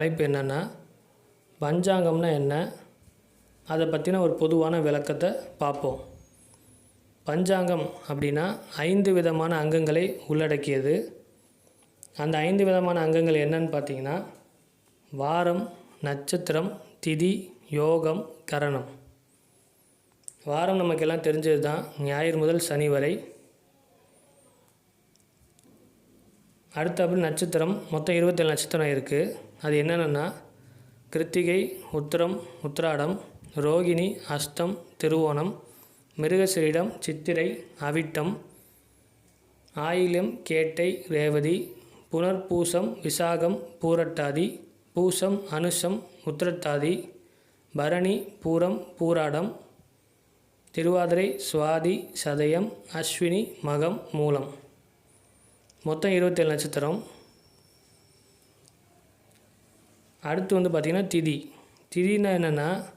தலைப்பு என்னென்னா பஞ்சாங்கம்னா என்ன? அதை பற்றின ஒரு பொதுவான விளக்கத்தை பார்ப்போம். பஞ்சாங்கம் அப்படின்னா ஐந்து விதமான அங்கங்களை உள்ளடக்கியது. அந்த ஐந்து விதமான அங்கங்கள் என்னன்னு பார்த்தீங்கன்னா வாரம் நட்சத்திரம் திதி யோகம் கரணம். வாரம் நமக்கெல்லாம் தெரிஞ்சது தான் ஞாயிறு முதல் சனி வரை அடுத்தபடி நட்சத்திரம் மொத்தம் இருபத்தேழு நட்சத்திரம் இருக்குது அது என்னென்னா கிருத்திகை உத்திரம் உத்திராடம் ரோகிணி அஸ்தம் திருவோணம் மிருகசிரிடம் சித்திரை அவிட்டம் ஆயிலம் கேட்டை ரேவதி புனர்பூசம் விசாகம் பூரட்டாதி பூசம் அனுஷம் உத்திரட்டாதி பரணி பூரம் பூராடம் திருவாதிரை சுவாதி சதயம் அஸ்வினி மகம் மூலம். மொத்தம் இருபத்தேழு நட்சத்திரம். அடுத்து வந்து பார்த்திங்கன்னா திதி. திதினா என்னென்னா